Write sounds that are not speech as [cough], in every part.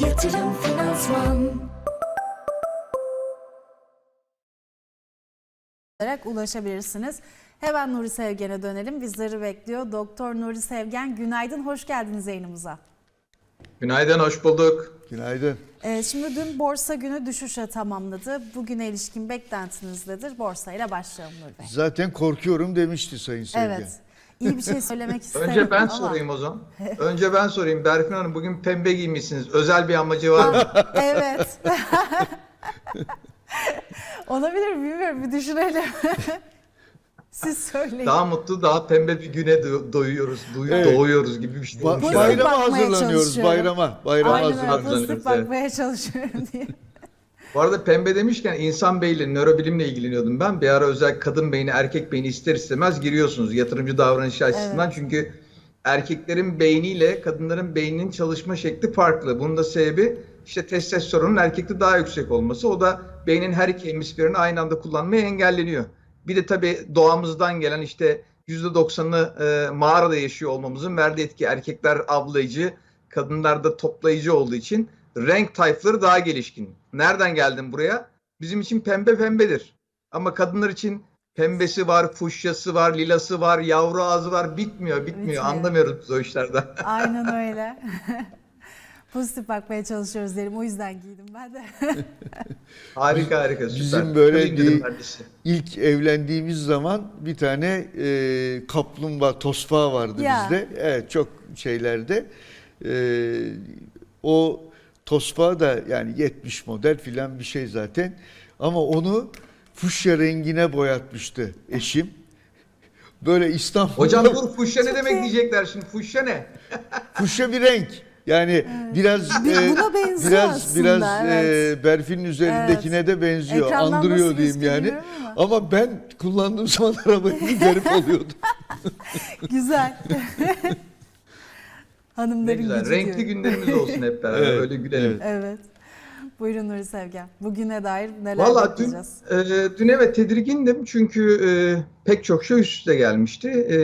Yatırım Finansman olarak ulaşabilirsiniz. Hemen Nuri Sevgen'e dönelim. Bizleri bekliyor. Doktor Nuri Sevgen günaydın. Hoş geldiniz yayınımıza. Günaydın, hoş bulduk. Günaydın. Ee, şimdi dün borsa günü düşüşe tamamladı. Bugüne ilişkin beklentiniz nedir? Borsayla başlayalım Nuri Bey. Zaten korkuyorum demişti Sayın Sevgen. Evet. İyi bir şey söylemek isterim Önce ben ama- sorayım o zaman. Önce ben sorayım. Berfin Hanım bugün pembe giymişsiniz. Özel bir amacı var mı? [laughs] Evet. [laughs] Olabilir mi bilmiyorum. Bir düşünelim. [laughs] Siz söyleyin. Daha mutlu, daha pembe bir güne do- doyuyoruz, duy- Evet. doğuyoruz gibi bir şey. Ba- bayrama hazırlanıyoruz. Bayrama. Bayrama Aynen hazırlanıyoruz. Pozitif hazırlanıyoruz, bakmaya çalışıyorum diye. Bu arada pembe demişken insan beyniyle, nörobilimle ilgileniyordum ben. Bir ara özel kadın beyni, erkek beyni ister istemez giriyorsunuz yatırımcı davranışı açısından. Çünkü erkeklerin beyniyle kadınların beyninin çalışma şekli farklı. Bunun da sebebi işte testosteronun erkekte daha yüksek olması. O da beynin her iki hemisferini aynı anda kullanmaya engelleniyor. Bir de tabii doğamızdan gelen işte %90'ını e, mağarada yaşıyor olmamızın verdiği etki. Erkekler avlayıcı, kadınlar da toplayıcı olduğu için renk tayfları daha gelişkin. Nereden geldim buraya? Bizim için pembe pembedir. Ama kadınlar için pembesi var, fuşyası var, lilası var, yavru ağzı var. Bitmiyor, bitmiyor. Bitmiyor. Anlamıyoruz biz o işlerden. [laughs] Aynen öyle. [laughs] Pozitif bakmaya çalışıyoruz derim. O yüzden giydim ben de. [laughs] harika harika süper. Bizim böyle değil-. İlk evlendiğimiz zaman bir tane e, kaplumbağa tosbağa vardı Ya. bizde. Evet çok şeylerde. E, o tosbağa da yani 70 model filan bir şey zaten. Ama onu fuşya rengine boyatmıştı eşim. Böyle İstanbul'da Hocam dur fuşya ne demek diyecekler şimdi. Fuşya ne? [laughs] Fuşya bir renk. Yani biraz Bir- e, biraz aslında, biraz evet. e, Berfin'in üzerindekine de benziyor. Ekrandan andırıyor diyeyim yani. ama. Ama ben kullandığım zaman [laughs] arabayı garip [laughs] oluyordu. Güzel. Ne Hanımların güzel. gücü Renkli diyorum. günlerimiz olsun hep beraber. Evet, Öyle gülelim. Evet. Buyurun Nuri Sevgen. Bugüne dair neler Valla dün, e, dün evet tedirgindim çünkü e, pek çok şey üst üste gelmişti. E,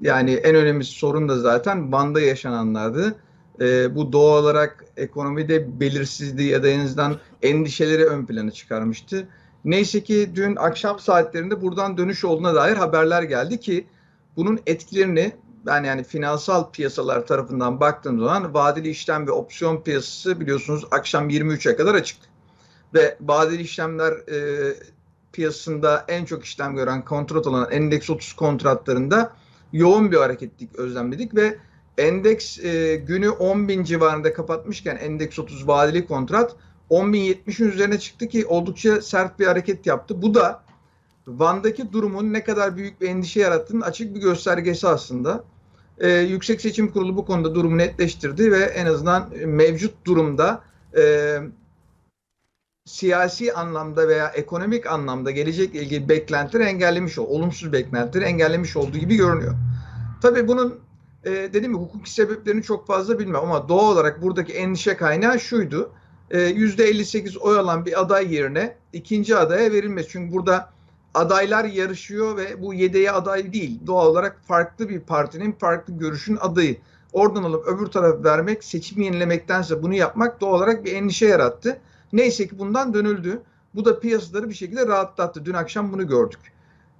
yani en önemli sorun da zaten Van'da yaşananlardı. E, bu doğal olarak ekonomide belirsizliği ya da en azından endişeleri ön plana çıkarmıştı. Neyse ki dün akşam saatlerinde buradan dönüş olduğuna dair haberler geldi ki bunun etkilerini ben yani finansal piyasalar tarafından baktığım zaman vadeli işlem ve opsiyon piyasası biliyorsunuz akşam 23'e kadar açık ve vadeli işlemler e, piyasasında en çok işlem gören kontrat olan endeks 30 kontratlarında yoğun bir hareketlik özlemledik ve endeks e, günü 10 bin civarında kapatmışken endeks 30 vadeli kontrat 10.070'in üzerine çıktı ki oldukça sert bir hareket yaptı. Bu da Van'daki durumun ne kadar büyük bir endişe yarattığının açık bir göstergesi aslında. E, Yüksek Seçim Kurulu bu konuda durumu netleştirdi ve en azından mevcut durumda e, siyasi anlamda veya ekonomik anlamda gelecekle ilgili beklentileri engellemiş ol, olumsuz beklentileri engellemiş olduğu gibi görünüyor. Tabii bunun e, dediğim gibi hukuki sebeplerini çok fazla bilmem ama doğal olarak buradaki endişe kaynağı şuydu. E, %58 oy alan bir aday yerine ikinci adaya verilmesi. Çünkü burada adaylar yarışıyor ve bu yedeğe aday değil. Doğal olarak farklı bir partinin farklı görüşün adayı. Oradan alıp öbür tarafı vermek, seçimi yenilemektense bunu yapmak doğal olarak bir endişe yarattı. Neyse ki bundan dönüldü. Bu da piyasaları bir şekilde rahatlattı. Dün akşam bunu gördük.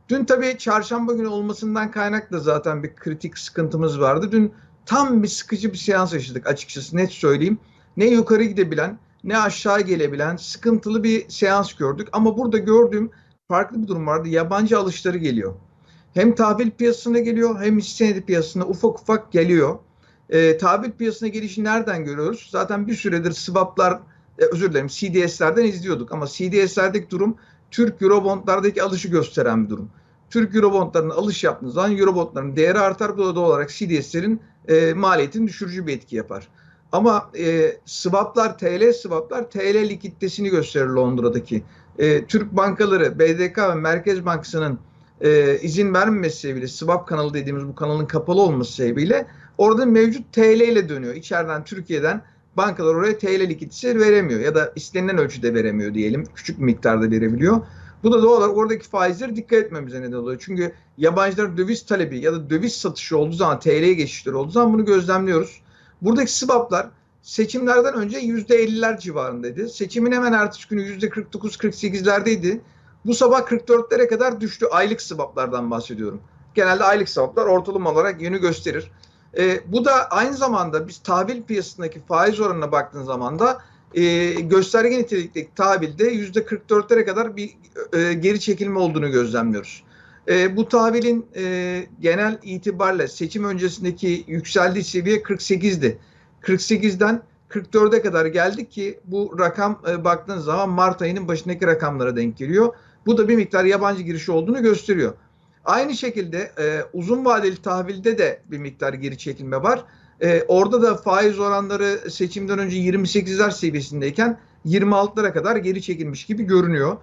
Dün tabii çarşamba günü olmasından kaynaklı zaten bir kritik sıkıntımız vardı. Dün tam bir sıkıcı bir seans yaşadık açıkçası net söyleyeyim. Ne yukarı gidebilen ne aşağı gelebilen sıkıntılı bir seans gördük. Ama burada gördüğüm farklı bir durum vardı. Yabancı alışları geliyor. Hem tahvil piyasasına geliyor hem hisse senedi piyasasına ufak ufak geliyor. E, tahvil piyasasına gelişi nereden görüyoruz? Zaten bir süredir swaplar e, özür dilerim CDS'lerden izliyorduk ama CDS'lerdeki durum Türk Eurobondlardaki alışı gösteren bir durum. Türk Eurobondlarının alış yaptığınız zaman Eurobondların değeri artar. Bu da doğal olarak CDS'lerin e, maliyetini düşürücü bir etki yapar. Ama e, swaplar, TL swaplar TL likiditesini gösterir Londra'daki. E, Türk bankaları, BDK ve Merkez Bankası'nın e, izin vermemesi sebebiyle, swap kanalı dediğimiz bu kanalın kapalı olması sebebiyle orada mevcut TL ile dönüyor. İçeriden Türkiye'den bankalar oraya TL likiditesi veremiyor ya da istenilen ölçüde veremiyor diyelim. Küçük miktarda verebiliyor. Bu da doğal olarak oradaki faizlere dikkat etmemize neden oluyor. Çünkü yabancılar döviz talebi ya da döviz satışı olduğu zaman TL'ye geçişleri olduğu zaman bunu gözlemliyoruz. Buradaki swaplar seçimlerden önce %50'ler civarındaydı. Seçimin hemen ertesi günü %49-48'lerdeydi. Bu sabah 44'lere kadar düştü. Aylık swaplardan bahsediyorum. Genelde aylık swaplar ortalama olarak yönü gösterir. E, bu da aynı zamanda biz tahvil piyasasındaki faiz oranına baktığın zaman da e, gösterge nitelikteki tahvilde %44'lere kadar bir e, geri çekilme olduğunu gözlemliyoruz. E, bu tahvilin e, genel itibariyle seçim öncesindeki yükseldiği seviye 48'di. 48'den 44'e kadar geldik ki bu rakam e, baktığınız zaman Mart ayının başındaki rakamlara denk geliyor. Bu da bir miktar yabancı girişi olduğunu gösteriyor. Aynı şekilde e, uzun vadeli tahvilde de bir miktar geri çekilme var. E, orada da faiz oranları seçimden önce 28'ler seviyesindeyken 26'lara kadar geri çekilmiş gibi görünüyor.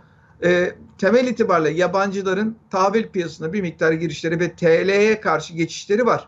E, temel itibariyle yabancıların tahvil piyasasına bir miktar girişleri ve TL'ye karşı geçişleri var.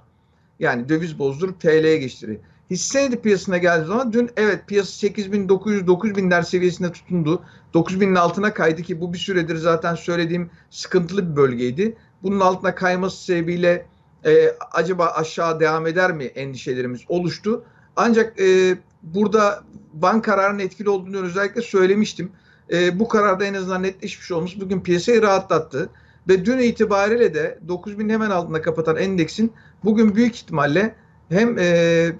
Yani döviz bozdurup TL'ye geçişleri. Hisse senedi piyasasına geldiği zaman dün evet piyasa 8900-9000'ler seviyesinde tutundu. 9000'in altına kaydı ki bu bir süredir zaten söylediğim sıkıntılı bir bölgeydi. Bunun altına kayması sebebiyle e, acaba aşağı devam eder mi endişelerimiz oluştu. Ancak e, burada bank kararının etkili olduğunu özellikle söylemiştim. E, bu kararda en azından netleşmiş olmuş bugün piyasayı rahatlattı. Ve dün itibariyle de 9000 hemen altında kapatan endeksin bugün büyük ihtimalle hem e,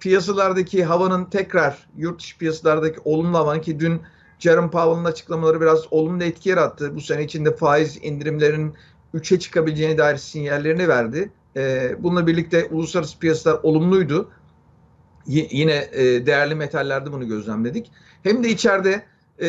piyasalardaki havanın tekrar yurt dışı piyasalardaki olumlu havanın ki dün Jerome Powell'ın açıklamaları biraz olumlu etki yarattı. Bu sene içinde faiz indirimlerinin 3'e çıkabileceğine dair sinyallerini verdi. E, bununla birlikte uluslararası piyasalar olumluydu. Y- yine e, değerli metallerde bunu gözlemledik. Hem de içeride e,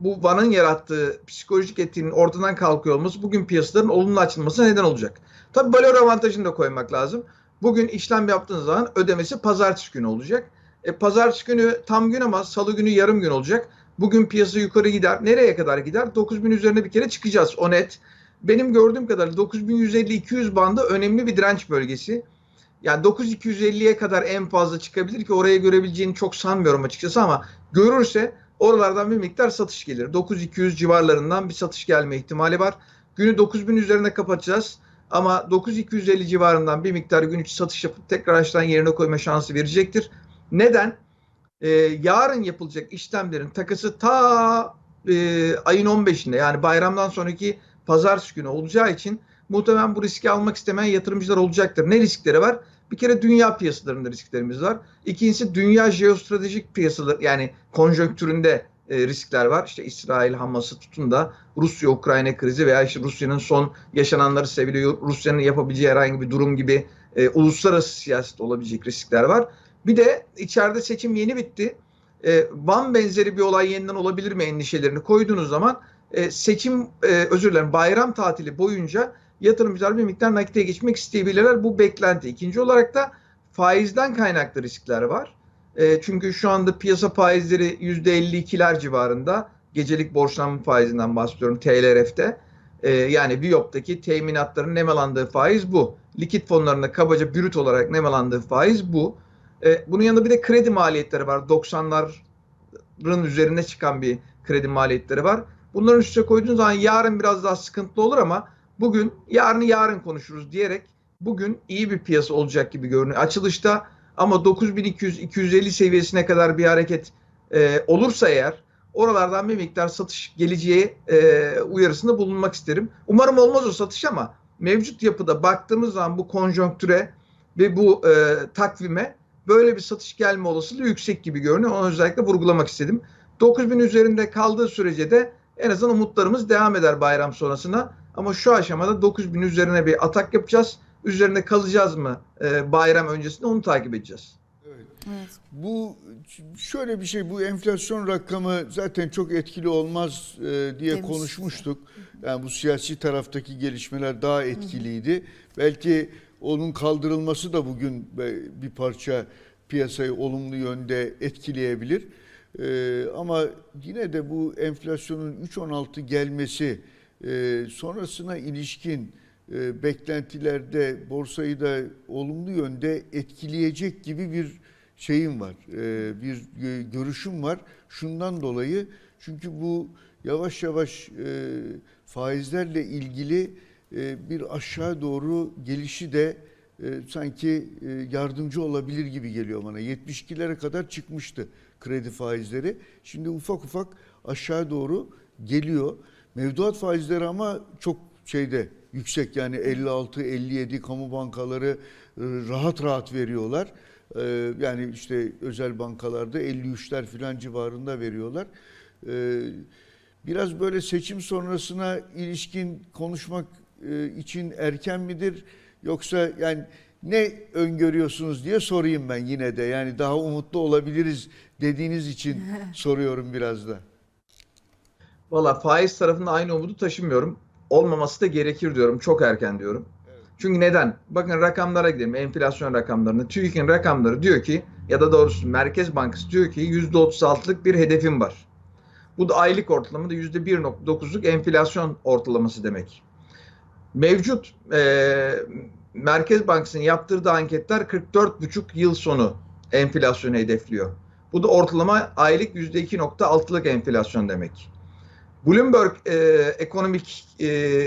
bu Van'ın yarattığı psikolojik etkiinin ortadan kalkıyor olması bugün piyasaların olumlu açılmasına neden olacak. Tabii balor avantajını da koymak lazım. Bugün işlem yaptığınız zaman ödemesi pazartesi günü olacak. E, pazartesi günü tam gün ama salı günü yarım gün olacak. Bugün piyasa yukarı gider. Nereye kadar gider? 9000 üzerine bir kere çıkacağız. O net. Benim gördüğüm kadarıyla 9150-200 bandı önemli bir direnç bölgesi. Yani 9250'ye kadar en fazla çıkabilir ki oraya görebileceğini çok sanmıyorum açıkçası ama görürse oralardan bir miktar satış gelir. 9200 civarlarından bir satış gelme ihtimali var. Günü 9000 üzerine kapatacağız. Ama 9250 civarından bir miktar gün içi satış yapıp tekrar aşağıdan yerine koyma şansı verecektir. Neden? Ee, yarın yapılacak işlemlerin takası ta e, ayın 15'inde yani bayramdan sonraki pazartesi günü olacağı için muhtemelen bu riski almak istemeyen yatırımcılar olacaktır. Ne riskleri var? Bir kere dünya piyasalarında risklerimiz var. İkincisi dünya jeostratejik piyasalar yani konjonktüründe e, riskler var. İşte İsrail Hamas'ı tutun da Rusya Ukrayna krizi veya işte Rusya'nın son yaşananları seviliyor. Rusya'nın yapabileceği herhangi bir durum gibi e, uluslararası siyaset olabilecek riskler var. Bir de içeride seçim yeni bitti. E, Van benzeri bir olay yeniden olabilir mi endişelerini koyduğunuz zaman e, seçim e, özür dilerim bayram tatili boyunca yatırımcılar bir miktar nakite geçmek isteyebilirler. Bu beklenti. İkinci olarak da faizden kaynaklı riskler var. E, çünkü şu anda piyasa faizleri %52'ler civarında. Gecelik borçlanma faizinden bahsediyorum TLRF'te. E, yani Viyop'taki teminatların nemalandığı faiz bu. Likit fonlarında kabaca brüt olarak nemalandığı faiz bu. E, bunun yanında bir de kredi maliyetleri var. 90'ların üzerine çıkan bir kredi maliyetleri var. Bunların üstüne koyduğunuz zaman yarın biraz daha sıkıntılı olur ama bugün yarını yarın konuşuruz diyerek bugün iyi bir piyasa olacak gibi görünüyor. Açılışta ama 9200-250 seviyesine kadar bir hareket e, olursa eğer oralardan bir miktar satış geleceği e, uyarısında bulunmak isterim. Umarım olmaz o satış ama mevcut yapıda baktığımız zaman bu konjonktüre ve bu e, takvime böyle bir satış gelme olasılığı yüksek gibi görünüyor. Onu özellikle vurgulamak istedim. 9000 üzerinde kaldığı sürece de en azından umutlarımız devam eder bayram sonrasına. Ama şu aşamada 9000 üzerine bir atak yapacağız. Üzerine kalacağız mı e, bayram öncesinde onu takip edeceğiz. Evet. Evet. Bu şöyle bir şey bu enflasyon rakamı zaten çok etkili olmaz e, diye Demiştik. konuşmuştuk. Yani bu siyasi taraftaki gelişmeler daha etkiliydi. Belki onun kaldırılması da bugün bir parça piyasayı olumlu yönde etkileyebilir. E, ama yine de bu enflasyonun 3.16 gelmesi e, sonrasına ilişkin e, beklentilerde borsayı da olumlu yönde etkileyecek gibi bir şeyim var, e, bir gö- görüşüm var. Şundan dolayı çünkü bu yavaş yavaş e, faizlerle ilgili e, bir aşağı doğru gelişi de e, sanki e, yardımcı olabilir gibi geliyor bana. 72'lere kadar çıkmıştı kredi faizleri. Şimdi ufak ufak aşağı doğru geliyor. Mevduat faizleri ama çok şeyde yüksek yani 56 57 kamu bankaları e, rahat rahat veriyorlar. E, Yani işte özel bankalarda 53'ler filan civarında veriyorlar. E, Biraz böyle seçim sonrasına ilişkin konuşmak için erken midir yoksa yani ne öngörüyorsunuz diye sorayım ben yine de. Yani daha umutlu olabiliriz dediğiniz için [laughs] soruyorum biraz da. Valla faiz tarafında aynı umudu taşımıyorum. Olmaması da gerekir diyorum. Çok erken diyorum. Çünkü neden? Bakın rakamlara gidelim. Enflasyon rakamlarına. TÜİK'in rakamları diyor ki ya da doğrusu Merkez Bankası diyor ki %36'lık bir hedefim var. Bu da aylık ortalamada %1.9'luk enflasyon ortalaması demek. Mevcut e, Merkez Bankası'nın yaptırdığı anketler 44,5 yıl sonu enflasyonu hedefliyor. Bu da ortalama aylık %2.6'lık enflasyon demek. Bloomberg e, ekonomik e,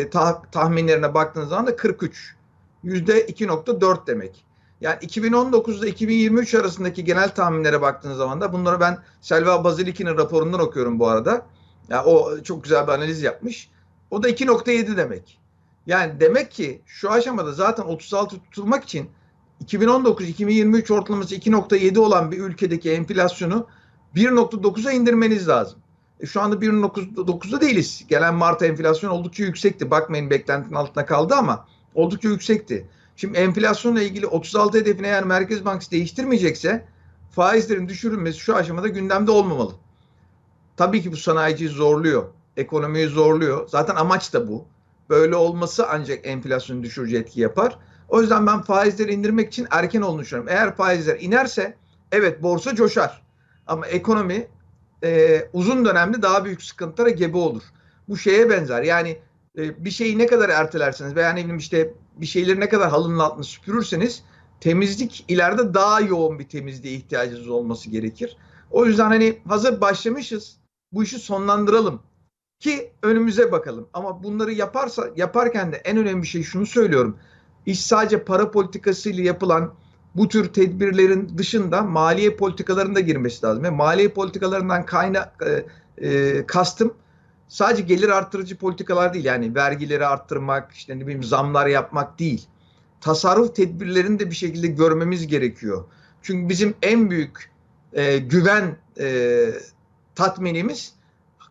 tah- tahminlerine baktığınız zaman da 43. %2.4 demek. Yani 2019 ile 2023 arasındaki genel tahminlere baktığınız zaman da bunları ben Selva Baziliki'nin raporundan okuyorum bu arada. Ya o çok güzel bir analiz yapmış. O da 2.7 demek. Yani demek ki şu aşamada zaten 36 tutulmak için 2019-2023 ortalaması 2.7 olan bir ülkedeki enflasyonu 1.9'a indirmeniz lazım. E şu anda 1.9'da değiliz. Gelen Mart enflasyon oldukça yüksekti. Bakmayın beklentinin altında kaldı ama oldukça yüksekti. Şimdi enflasyonla ilgili 36 hedefine eğer Merkez Bankası değiştirmeyecekse faizlerin düşürülmesi şu aşamada gündemde olmamalı. Tabii ki bu sanayiciyi zorluyor. Ekonomiyi zorluyor. Zaten amaç da bu. Böyle olması ancak enflasyonu düşürücü etki yapar. O yüzden ben faizleri indirmek için erken olduğunu düşünüyorum. Eğer faizler inerse evet borsa coşar. Ama ekonomi e, uzun dönemde daha büyük sıkıntılara gebe olur. Bu şeye benzer. Yani e, bir şeyi ne kadar ertelerseniz veya ne bileyim işte bir şeyleri ne kadar halının altına süpürürseniz temizlik ileride daha yoğun bir temizliğe ihtiyacınız olması gerekir. O yüzden hani hazır başlamışız bu işi sonlandıralım ki önümüze bakalım. Ama bunları yaparsa yaparken de en önemli şey şunu söylüyorum. İş sadece para politikasıyla yapılan bu tür tedbirlerin dışında maliye politikalarında girmesi lazım. Ve maliye politikalarından kayna e, e, kastım sadece gelir arttırıcı politikalar değil. Yani vergileri arttırmak, işte ne bileyim zamlar yapmak değil. Tasarruf tedbirlerini de bir şekilde görmemiz gerekiyor. Çünkü bizim en büyük e, güven e, tatminimiz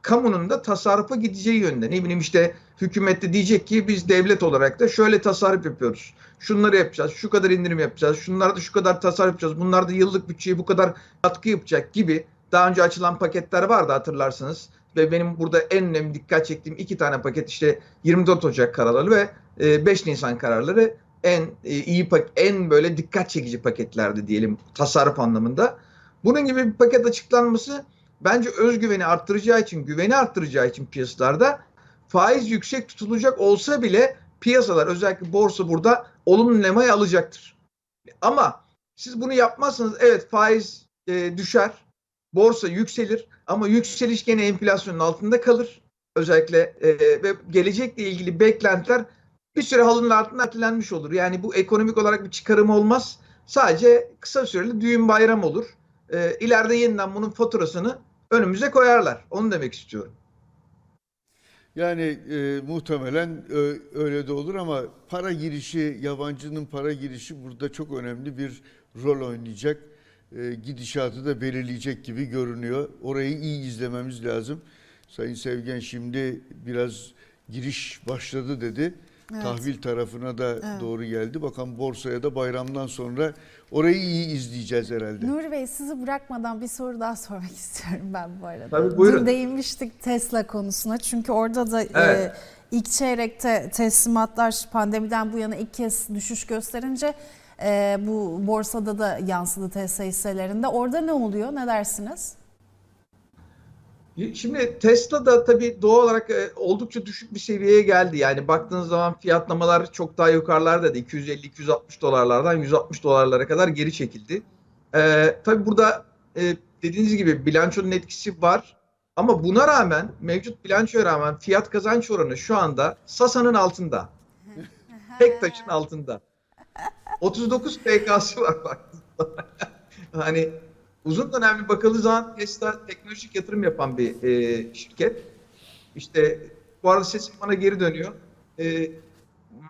kamunun da tasarrufa gideceği yönde. Ne bileyim işte hükümet de diyecek ki biz devlet olarak da şöyle tasarruf yapıyoruz. Şunları yapacağız, şu kadar indirim yapacağız, şunlarda şu kadar tasarruf yapacağız, bunlar da yıllık bütçeye bu kadar katkı yapacak gibi daha önce açılan paketler vardı hatırlarsınız. Ve benim burada en önemli dikkat çektiğim iki tane paket işte 24 Ocak kararları ve e, 5 Nisan kararları en e, iyi en böyle dikkat çekici paketlerdi diyelim tasarruf anlamında. Bunun gibi bir paket açıklanması bence özgüveni arttıracağı için, güveni arttıracağı için piyasalarda faiz yüksek tutulacak olsa bile piyasalar özellikle borsa burada olumlu lemayı alacaktır. Ama siz bunu yapmazsanız evet faiz e, düşer, borsa yükselir ama yükseliş gene enflasyonun altında kalır. Özellikle e, ve gelecekle ilgili beklentiler bir süre halının altında ertelenmiş olur. Yani bu ekonomik olarak bir çıkarım olmaz. Sadece kısa süreli düğün bayram olur. E, ileride yeniden bunun faturasını önümüze koyarlar. Onu demek istiyorum. Yani e, muhtemelen ö- öyle de olur ama para girişi, yabancının para girişi burada çok önemli bir rol oynayacak. E, gidişatı da belirleyecek gibi görünüyor. Orayı iyi izlememiz lazım. Sayın Sevgen şimdi biraz giriş başladı dedi. Evet. Tahvil tarafına da Evet. doğru geldi. Bakalım borsaya da bayramdan sonra orayı iyi izleyeceğiz herhalde. Nuri Bey sizi bırakmadan bir soru daha sormak [laughs] istiyorum ben bu arada. Tabii, buyurun. Dün değinmiştik Tesla konusuna çünkü orada da Evet. e, ilk çeyrekte teslimatlar pandemiden bu yana ilk kez düşüş gösterince e, bu borsada da yansıdı Tesla hisselerinde. Orada ne oluyor? Ne dersiniz? Şimdi Tesla da tabii doğal olarak e, oldukça düşük bir seviyeye geldi. Yani baktığınız zaman fiyatlamalar çok daha yukarılarda 250-260 dolarlardan 160 dolarlara kadar geri çekildi. Ee, tabii burada e, dediğiniz gibi bilançonun etkisi var. Ama buna rağmen mevcut bilançoya rağmen fiyat kazanç oranı şu anda Sasa'nın altında. [laughs] Tek taşın altında. 39 PK'sı var bak. hani [laughs] uzun dönemli bakıldığı zaman Tesla teknolojik yatırım yapan bir e, şirket. İşte bu arada sesim bana geri dönüyor. E,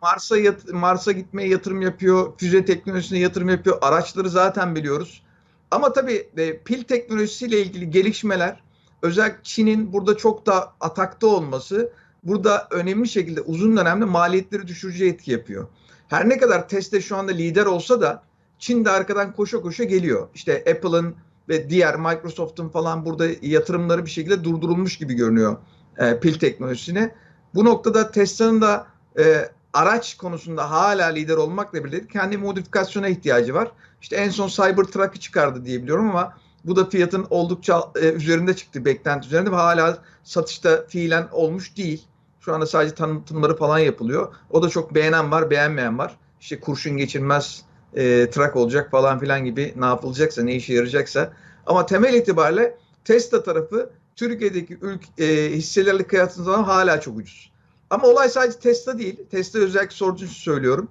Mars'a yat- Mars'a gitmeye yatırım yapıyor, füze teknolojisine yatırım yapıyor. Araçları zaten biliyoruz. Ama tabii e, pil teknolojisiyle ilgili gelişmeler, özellikle Çin'in burada çok da atakta olması, burada önemli şekilde uzun dönemde maliyetleri düşürücü etki yapıyor. Her ne kadar Tesla şu anda lider olsa da Çin de arkadan koşa koşa geliyor. İşte Apple'ın ve diğer Microsoft'un falan burada yatırımları bir şekilde durdurulmuş gibi görünüyor e, pil teknolojisine. Bu noktada Tesla'nın da e, araç konusunda hala lider olmakla birlikte kendi modifikasyona ihtiyacı var. İşte en son Cybertruck'ı çıkardı diye biliyorum ama bu da fiyatın oldukça e, üzerinde çıktı beklenti üzerinde ve hala satışta fiilen olmuş değil. Şu anda sadece tanıtımları falan yapılıyor. O da çok beğenen var, beğenmeyen var. İşte kurşun geçirmez e, trak olacak falan filan gibi ne yapılacaksa, ne işe yarayacaksa. Ama temel itibariyle Tesla tarafı Türkiye'deki ülk, e, hisselerle kıyasladığınız hala çok ucuz. Ama olay sadece Tesla değil. Tesla özellikle sorduğunuz için söylüyorum.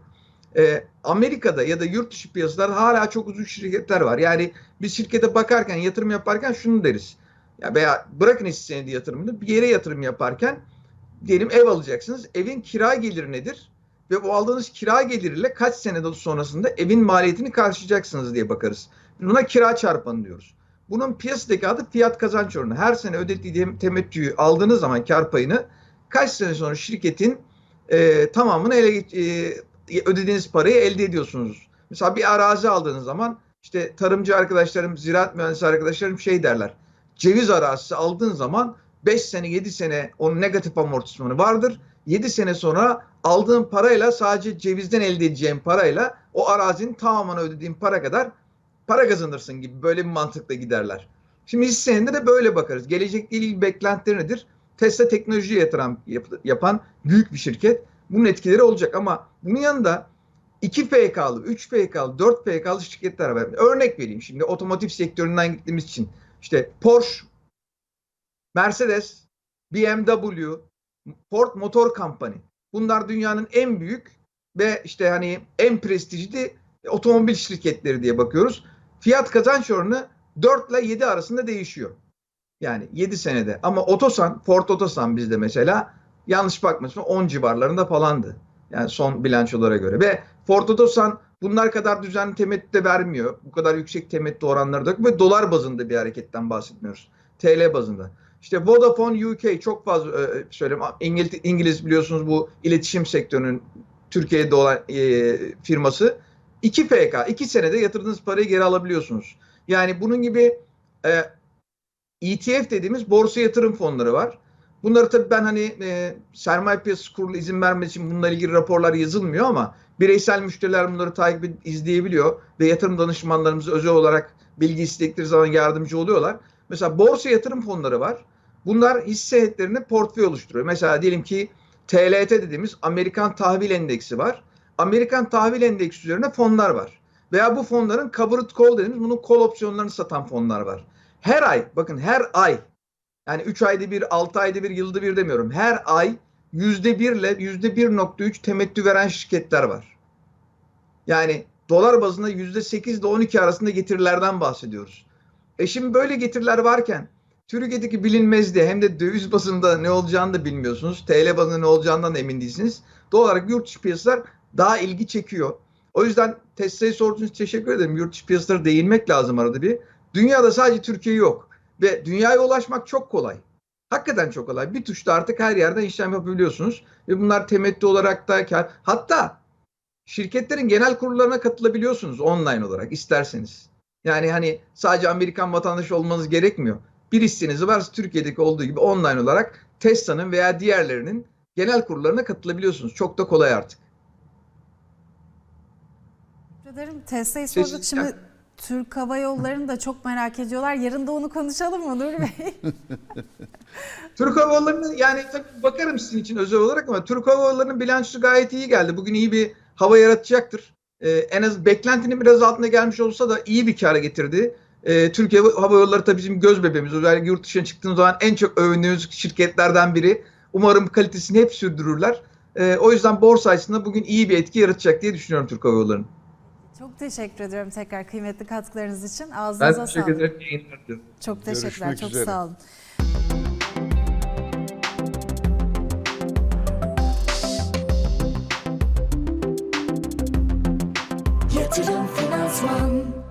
E, Amerika'da ya da yurt dışı piyasalarda hala çok ucuz şirketler var. Yani biz şirkete bakarken, yatırım yaparken şunu deriz. Ya veya bırakın hisse senedi yatırımını bir yere yatırım yaparken diyelim ev alacaksınız. Evin kira geliri nedir? Ve bu aldığınız kira geliriyle kaç sene sonrasında evin maliyetini karşılayacaksınız diye bakarız. Buna kira çarpanı diyoruz. Bunun piyasadaki adı fiyat kazanç oranı. Her sene ödediği temettüyü aldığınız zaman kar payını kaç sene sonra şirketin e, tamamını ele e, ödediğiniz parayı elde ediyorsunuz. Mesela bir arazi aldığınız zaman işte tarımcı arkadaşlarım, ziraat mühendisi arkadaşlarım şey derler. Ceviz arazisi aldığın zaman 5 sene 7 sene onun negatif amortismanı vardır. 7 sene sonra aldığın parayla sadece cevizden elde edeceğin parayla o arazinin tamamını ödediğin para kadar para kazanırsın gibi böyle bir mantıkla giderler. Şimdi hisse senedinde de böyle bakarız. Gelecekle ilgili beklentileri nedir? Tesla teknolojiye yatırım yap, yapan büyük bir şirket. Bunun etkileri olacak ama bunun yanında 2 PK'lı, 3 PK'lı, 4 PK'lı şirketler var. Örnek vereyim şimdi otomotiv sektöründen gittiğimiz için. İşte Porsche, Mercedes, BMW, Ford Motor Company. Bunlar dünyanın en büyük ve işte hani en prestijli otomobil şirketleri diye bakıyoruz. Fiyat kazanç oranı 4 ile 7 arasında değişiyor. Yani 7 senede. Ama Otosan, Ford Otosan bizde mesela yanlış bakmasın 10 civarlarında falandı. Yani son bilançolara göre. Ve Ford Otosan bunlar kadar düzenli temettü de vermiyor. Bu kadar yüksek temettü oranları da yok. Ve dolar bazında bir hareketten bahsetmiyoruz. TL bazında. İşte Vodafone UK çok fazla e, söyleyeyim. İngiliz, İngiliz biliyorsunuz bu iletişim sektörünün Türkiye'de olan e, firması. 2 PK, 2 senede yatırdığınız parayı geri alabiliyorsunuz. Yani bunun gibi e, ETF dediğimiz borsa yatırım fonları var. Bunları tabii ben hani e, sermaye piyasası kurulu izin vermediği için bununla ilgili raporlar yazılmıyor ama bireysel müşteriler bunları takip izleyebiliyor ve yatırım danışmanlarımız özel olarak bilgi istedikleri zaman yardımcı oluyorlar. Mesela borsa yatırım fonları var. Bunlar hisse senetlerini portföy oluşturuyor. Mesela diyelim ki TLT dediğimiz Amerikan Tahvil Endeksi var. Amerikan Tahvil Endeksi üzerine fonlar var. Veya bu fonların covered call dediğimiz bunun call opsiyonlarını satan fonlar var. Her ay bakın her ay yani 3 ayda bir, 6 ayda bir, yılda bir demiyorum. Her ay %1 ile %1.3 temettü veren şirketler var. Yani dolar bazında %8 ile 12 arasında getirilerden bahsediyoruz. E şimdi böyle getiriler varken Türkiye'deki bilinmezdi hem de döviz bazında ne olacağını da bilmiyorsunuz. TL bazında ne olacağından da emin değilsiniz. Doğal olarak yurt dışı piyasalar daha ilgi çekiyor. O yüzden Tesla'yı sorduğunuz için teşekkür ederim. Yurt dışı piyasalara değinmek lazım arada bir. Dünyada sadece Türkiye yok. Ve dünyaya ulaşmak çok kolay. Hakikaten çok kolay. Bir tuşla artık her yerden işlem yapabiliyorsunuz. Ve bunlar temettü olarak da. Hatta şirketlerin genel kurullarına katılabiliyorsunuz online olarak isterseniz. Yani hani sadece Amerikan vatandaşı olmanız gerekmiyor. Bir hisseniz varsa Türkiye'deki olduğu gibi online olarak Tesla'nın veya diğerlerinin genel kurullarına katılabiliyorsunuz. Çok da kolay artık. Ederim. Tesla'yı sorduk. Şimdi Türk Hava Yolları'nı da çok merak ediyorlar. Yarın da onu konuşalım mı Nur Bey? [laughs] Türk Hava Yolları'nı yani tabii bakarım sizin için özel olarak ama Türk Hava Yolları'nın bilançosu gayet iyi geldi. Bugün iyi bir hava yaratacaktır. Ee, en az beklentinin biraz altına gelmiş olsa da iyi bir kara getirdi. Ee, Türkiye Hava Yolları tabii bizim göz bebeğimiz. Özellikle yurt dışına çıktığımız zaman en çok övündüğümüz şirketlerden biri. Umarım kalitesini hep sürdürürler. E, o yüzden borsa açısından bugün iyi bir etki yaratacak diye düşünüyorum Türk Hava Yolları'nın. Çok teşekkür ediyorum tekrar kıymetli katkılarınız için. Ben Ağzınıza teşekkür sağlık. ederim. Yayınlar. Çok teşekkürler. Görüşmek Çok üzere. sağ olun. Yatırım.